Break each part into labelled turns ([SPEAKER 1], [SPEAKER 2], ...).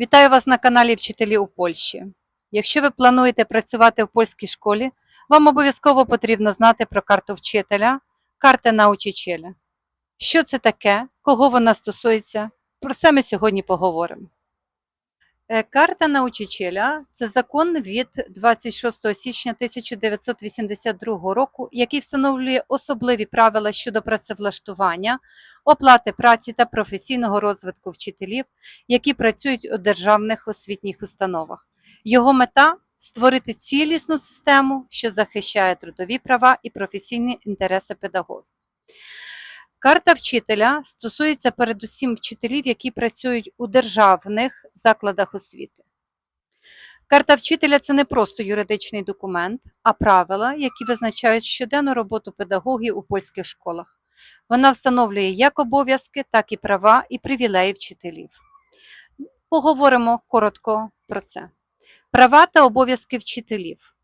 [SPEAKER 1] Вітаю вас на каналі Вчителі у Польщі. Якщо ви плануєте працювати в польській школі, вам обов'язково потрібно знати про карту вчителя, карта научителя. Що це таке, кого вона стосується, про це ми сьогодні поговоримо. Е, Карта научителя – це закон від 26 січня 1982 року, який встановлює особливі правила щодо працевлаштування, оплати праці та професійного розвитку вчителів, які працюють у державних освітніх установах. Його мета створити цілісну систему, що захищає трудові права і професійні інтереси педагогів. Карта вчителя стосується передусім вчителів, які працюють у державних закладах освіти. Карта вчителя це не просто юридичний документ, а правила, які визначають щоденну роботу педагогів у польських школах. Вона встановлює як обов'язки, так і права і привілеї вчителів. Поговоримо коротко про це. Права та обов'язки вчителів.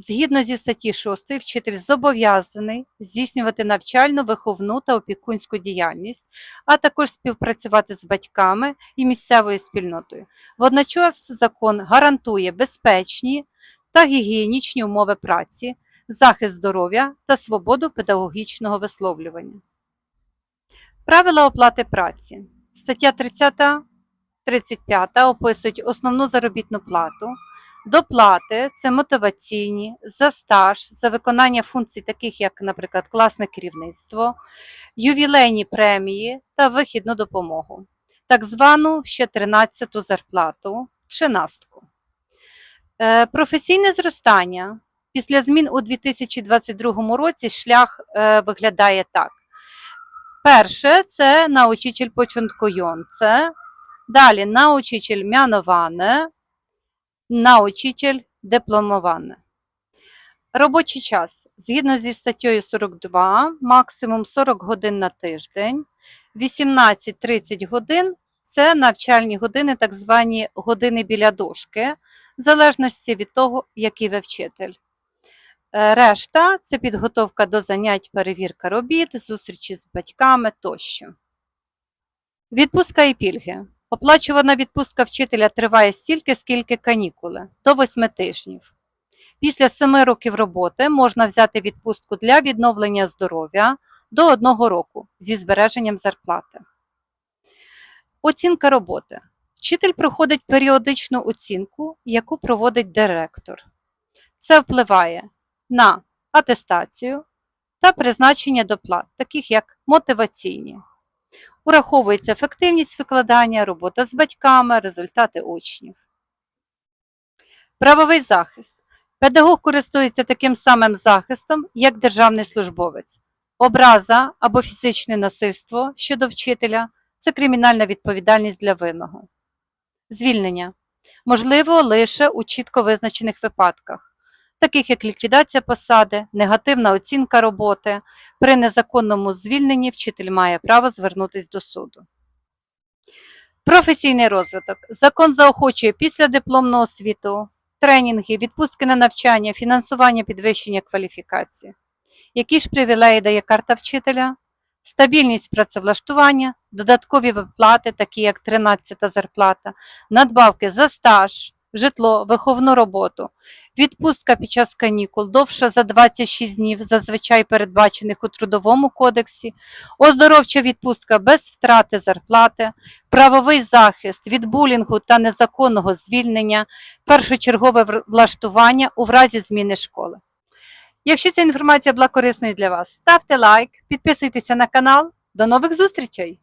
[SPEAKER 1] Згідно зі статті 6, вчитель зобов'язаний здійснювати навчальну, виховну та опікунську діяльність, а також співпрацювати з батьками і місцевою спільнотою. Водночас закон гарантує безпечні та гігієнічні умови праці, захист здоров'я та свободу педагогічного висловлювання. Правила оплати праці. Стаття 30, 35 описують основну заробітну плату. Доплати це мотиваційні за стаж, за виконання функцій, таких як, наприклад, класне керівництво, ювілейні премії та вихідну допомогу, так звану ще 13-ту зарплату, чинастку. Е, Професійне зростання. Після змін у 2022 році шлях е, виглядає так. Перше це научитель початкуjący, далі научитель mianowany, научитель дипломоване. Робочий час. Згідно зі статтею 42, максимум 40 годин на тиждень, 18-30 годин це навчальні години, так звані години біля дошки, в залежності від того, який ви вчитель. Е, Решта це підготовка до занять, перевірка робіт, зустрічі з батьками тощо. Відпустка і пільги. Оплачувана відпустка вчителя триває стільки, скільки канікули до 8 тижнів. Після 7 років роботи можна взяти відпустку для відновлення здоров'я до 1 року зі збереженням зарплати. Оцінка роботи. Вчитель проходить періодичну оцінку, яку проводить директор. Це впливає на атестацію та призначення доплат, таких як мотиваційні. Ураховується ефективність викладання, робота з батьками, результати учнів. Правовий захист. Педагог користується таким самим захистом, як державний службовець. Образа або фізичне насильство щодо вчителя це кримінальна відповідальність для винного. Звільнення можливо лише у чітко визначених випадках, таких як ліквідація посади, негативна оцінка роботи. При незаконному звільненні вчитель має право звернутися до суду. Професійний розвиток. Закон заохочує після дипломного освіту, тренінги, відпустки на навчання, фінансування підвищення кваліфікації. Які ж привілеї дає карта вчителя? Стабільність працевлаштування, додаткові виплати, такі як 13-та зарплата, надбавки за стаж, житло, виховну роботу, відпустка під час канікул довша за 26 днів, зазвичай передбачених у Трудовому кодексі, оздоровча відпустка без втрати зарплати, правовий захист від булінгу та незаконного звільнення, першочергове влаштування у разі зміни школи. Якщо ця інформація була корисною для вас, ставте лайк, підписуйтеся на канал. До нових зустрічей!